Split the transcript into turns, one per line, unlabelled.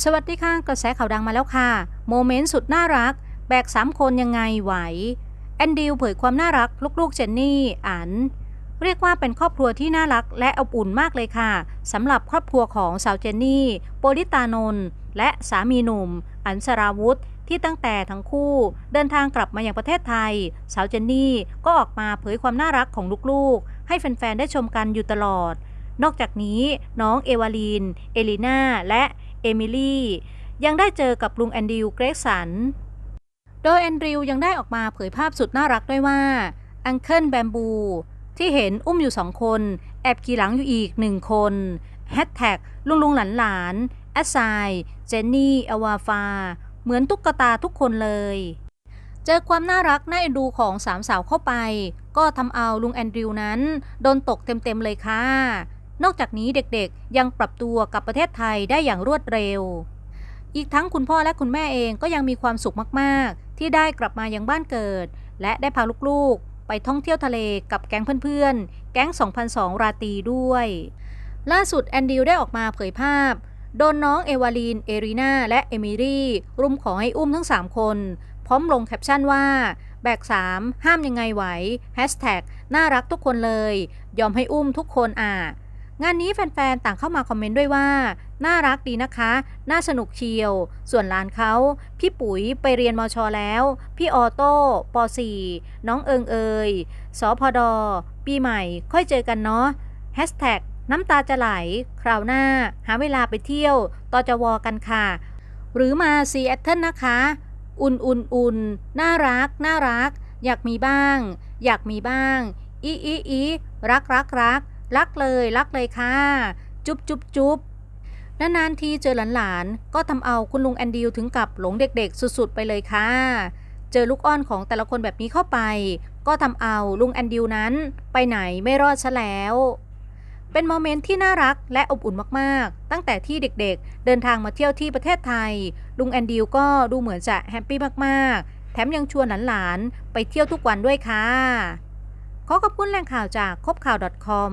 สวัสดีค่ะกระแสข่าวดังมาแล้วค่ะ โมเมนต์สุดน่ารัก แบกสามคนยังไงไหว แอนดิวเผยความน่ารัก ลูกๆเจนนี่อัน เรียกว่าเป็นครอบครัวที่น่ารักและอบอุ่นมากเลยค่ะสำหรับครอบครัวของสาวเจนนี่โปลิตานนท์และสามีหนุ่ม อันสราวุธที่ตั้งแต่ทั้งคู่เดินทางกลับมาอยังประเทศไทย สาวเจนนี่ก็ออกมาเผยความน่ารักของลูกๆ ให้แฟนๆได้ชมกันอยู่ตลอด นอกจากนี้น้องเอวาลีน เอลิน่าและ เอมิลี่ ยังได้เจอกับลุงแอนดิวเกรกสัน โดยแอนดริวยังได้ออกมาเผยภาพสุดน่ารักด้วยว่าอังเคิลแบมบู ที่เห็นอุ้มอยู่สองคน แอบขี่หลังอยู่อีกหนึ่งคนแฮชแท็กลุงลุงหลานหลานแอสไซเจนนี่อวาฟา เหมือนตุ๊กตาทุกคนเลย เจอความน่ารักน่าเอ็นดูของสามสาวเข้าไป ก็ทำเอาลุงแอนดริวนั้น โดนตกเต็มๆเลยค่ะ นอกจากนี้เด็กๆ ยังปรับตัวกับประเทศไทยได้อย่างรวดเร็ว อีกทั้งคุณพ่อและคุณแม่เองก็ยังมีความสุขมากๆ ที่ได้กลับมายังบ้านเกิด และได้พาลูกๆ ไปท่องเที่ยวทะเลกับแก๊งเพื่อนๆ แก๊ง 2002 ราตรีด้วย ล่าสุดแอนดิวได้ออกมาเผยภาพ โดนน้องเอวาลีน เอรีนาและเอมิลี่รุมขอให้อุ้มทั้ง 3 คน พร้อมลงแคปชั่นว่าแบก 3 ห้ามยังไงไหวแฮชแท็กน่ารักทุกคนเลย ยอมให้อุ้มทุกคนอะ งานนี้แฟนๆ ต่างเข้ามาคอมเมนต์ด้วยว่า น่ารักดีนะคะ น่าสนุกเชียว ส่วนหลานเขา พี่ปุ๋ยไปเรียนมชแล้ว พี่ออโต้ป .4 น้องเอิงเอยสพดปีใหม่ ค่อยเจอกันเนาะแฮชแท็กน้ำตาจะไหล คราวหน้า หาเวลาไปเที่ยวตจวกันค่ะ หรือมาซีแอตเทิลนะคะ อุ่นอุ่นอุ่นน่ารัก น่ารัก อยากมีบ้าง อยากมีบ้าง อีอีอีรักรักรัก รักเลยรักเลยค่ะ จุ๊บจุ๊บจุ๊บนานๆทีเจอหลานๆ ก็ทำเอาคุณลุงแอนดิวถึงกับหลงเด็กๆ สุดๆ ไปเลยค่ะ เจอลูกอ้อนของแต่ละคนแบบนี้เข้าไป ก็ทำเอาลุงแอนดิวนั้นไปไหนไม่รอดซะแล้ว เป็นโมเมนต์ที่น่ารักและอบอุ่นมากๆ ตั้งแต่ที่เด็กๆ เดินทางมาเที่ยวที่ประเทศไทย ลุงแอนดิวก็ดูเหมือนจะแฮปปี้มากๆ แถมยังชวนหลานๆ ไปเที่ยวทุกวันด้วยค่ะ ขอขอบคุณแหล่งข่าวจากคบข่าว .com